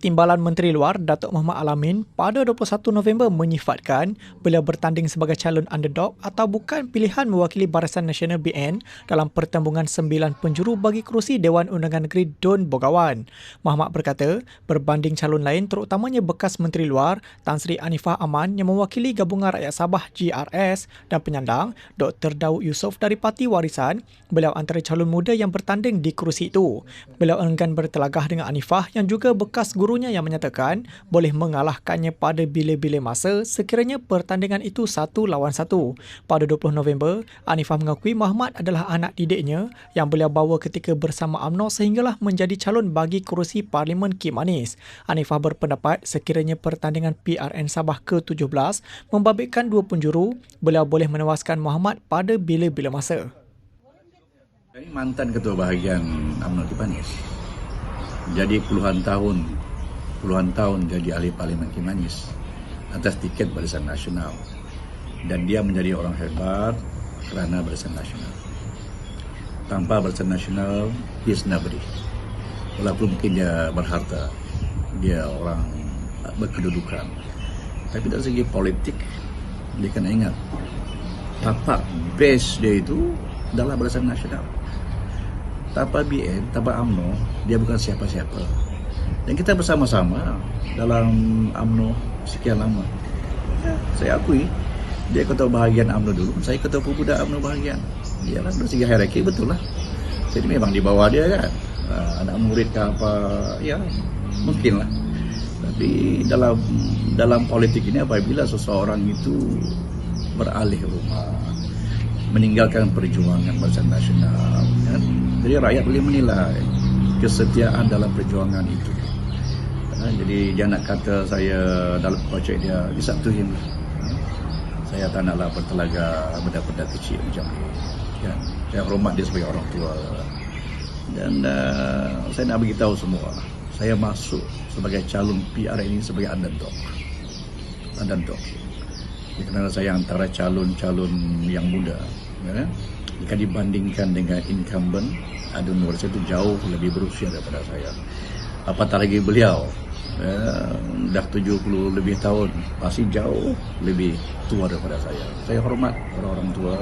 Timbalan Menteri Luar Datuk Muhammad Alamin pada 21 November menyifatkan beliau bertanding sebagai calon underdog atau bukan pilihan mewakili Barisan Nasional BN dalam pertembungan sembilan penjuru bagi kerusi Dewan Undangan Negeri Dun Bogawan. Muhammad berkata, berbanding calon lain terutamanya bekas Menteri Luar Tan Sri Anifah Aman yang mewakili Gabungan Rakyat Sabah GRS dan penyandang Dr. Daud Yusof dari Parti Warisan, beliau antara calon muda yang bertanding di kerusi itu. Beliau enggan bertelagah dengan Anifah yang juga bekas guru gurunya yang menyatakan boleh mengalahkannya pada bila-bila masa sekiranya pertandingan itu satu lawan satu. Pada 20 November, Anifah mengakui Muhammad adalah anak didiknya yang beliau bawa ketika bersama UMNO sehinggalah menjadi calon bagi kerusi Parlimen Kim Manis. Anifah berpendapat sekiranya pertandingan PRN Sabah ke-17 membabitkan dua penjuru, beliau boleh menewaskan Muhammad pada bila-bila masa. Ini mantan ketua bahagian UMNO Kim Manis. Jadi puluhan tahun puluhan tahun jadi ahli parlimen Kimanis atas tiket Barisan Nasional dan dia menjadi orang hebat kerana Barisan Nasional. Tanpa Barisan Nasional, is nobody. Walaupun mungkin dia berharta, dia orang berkedudukan. Tapi dari segi politik, dia kena ingat, tapak base dia itu adalah Barisan Nasional. Tanpa BN, tanpa UMNO, dia bukan siapa-siapa. Dan kita bersama-sama dalam UMNO sekian lama. Ya, saya akui, dia ketua bahagian UMNO dulu, saya ketua pemuda UMNO bahagian. Dia lah dari segi hierarki betul lah. Jadi memang di bawah dia kan. Uh, anak murid ke apa, ya mungkin lah. Tapi dalam dalam politik ini apabila seseorang itu beralih rumah, meninggalkan perjuangan barisan nasional, kan? jadi rakyat boleh menilai kesetiaan dalam perjuangan itu. Ha, jadi dia nak kata saya dalam projek dia disatuin lah. Ha, saya tak naklah bertelaga benda-benda kecil macam ni. Ya, saya hormat dia sebagai orang tua. Dan uh, saya nak beritahu semua, saya masuk sebagai calon PR ini sebagai underdog. Underdog. Kerana saya antara calon-calon yang muda. Ya, jika dibandingkan dengan incumbent, Adun Nur itu jauh lebih berusia daripada saya. Apatah lagi beliau eh, dah 70 lebih tahun masih jauh lebih tua daripada saya. Saya hormat orang-orang tua